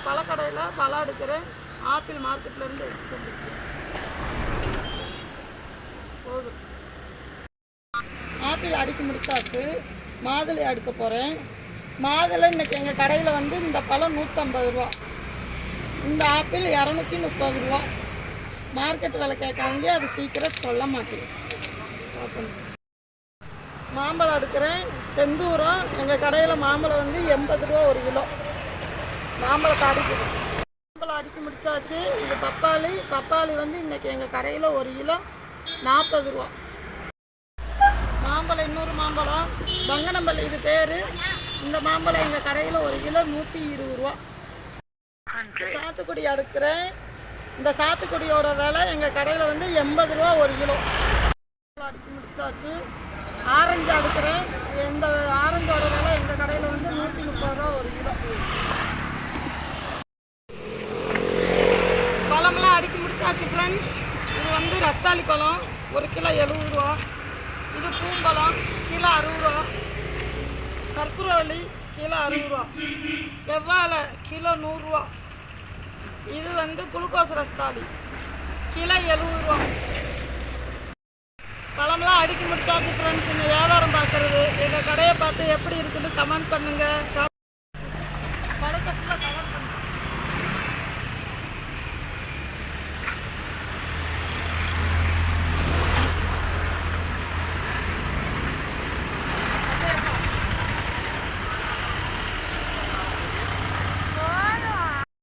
நாங்கள் பழக்கடையில் பழம் எடுக்கிறேன். ஆப்பிள் மார்க்கெட்லேருந்து எடுத்துட்டு வந்திருக்கேன் போதும். ஆப்பிள் அடுக்கி முடிச்சாச்சு. மாதுளை அடுக்க போகிறேன் மாதுளை இன்னைக்கு எங்கள் கடையில் வந்து இந்த பழம் நூற்றம்பது ரூபா. இந்த ஆப்பிள் இரநூத்தி முப்பது ரூபா. மார்க்கெட் விலை கேட்காங்க அது சீக்கிரம் சொல்ல மாட்டேங்குது மாம்பழம் எடுக்கிறேன் செந்தூரம். எங்கள் கடையில் மாம்பழம் வந்து எண்பது ரூபா ஒரு கிலோ. மாம்பழத்தை அடிக்குது மாம்பழம் அடுக்கி முடிச்சாச்சு. இது பப்பாளி. பப்பாளி வந்து இன்னைக்கு எங்கள் கடையில் ஒரு கிலோ நாற்பது ரூபா. மாம்பழம் இன்னொரு மாம்பழம். பங்கனம்பள்ளி இது பேர். இந்த மாம்பழம் எங்கள் கடையில் ஒரு கிலோ நூற்றி இருபது ரூபா. சாத்துக்குடி அடுக்கிறேன். இந்த சாத்துக்குடியோட விலை எங்கள் கடையில் வந்து எண்பது ரூபா ஒரு கிலோ. அடிக்கி முடிச்சாச்சு. ஆரஞ்சு அடுக்கிறேன். இந்த ஆரஞ்சோட விலை எங்கள் கடையில் வந்து நூற்றி முப்பது ரூபா ஒரு கிலோ. பழமெல்லாம் அடுக்கி முடிச்சாச்சு ஃப்ரெண்ட்ஸ் இது வந்து ரஸ்தாளி பழம் ஒரு கிலோ எழுபது ரூபா. இது பூம்பழம் கிலோ அறுபது ரூபா. கற்பூரவள்ளி கிலோ அறுபது ரூபா. செவ்வாழை கிலோ நூறுரூவா இது வந்து குளுக்கோஸ் ரஸ்தாளி. கிலோ எழுபது ரூபா. பழம்லாம் அடுக்கி முடிச்சாச்சு ஃப்ரெண்ட்ஸ் இந்த வியாபாரம் பார்க்குறது எங்கள் கடையை பார்த்து எப்படி இருக்குன்னு கமெண்ட் பண்ணுங்கள்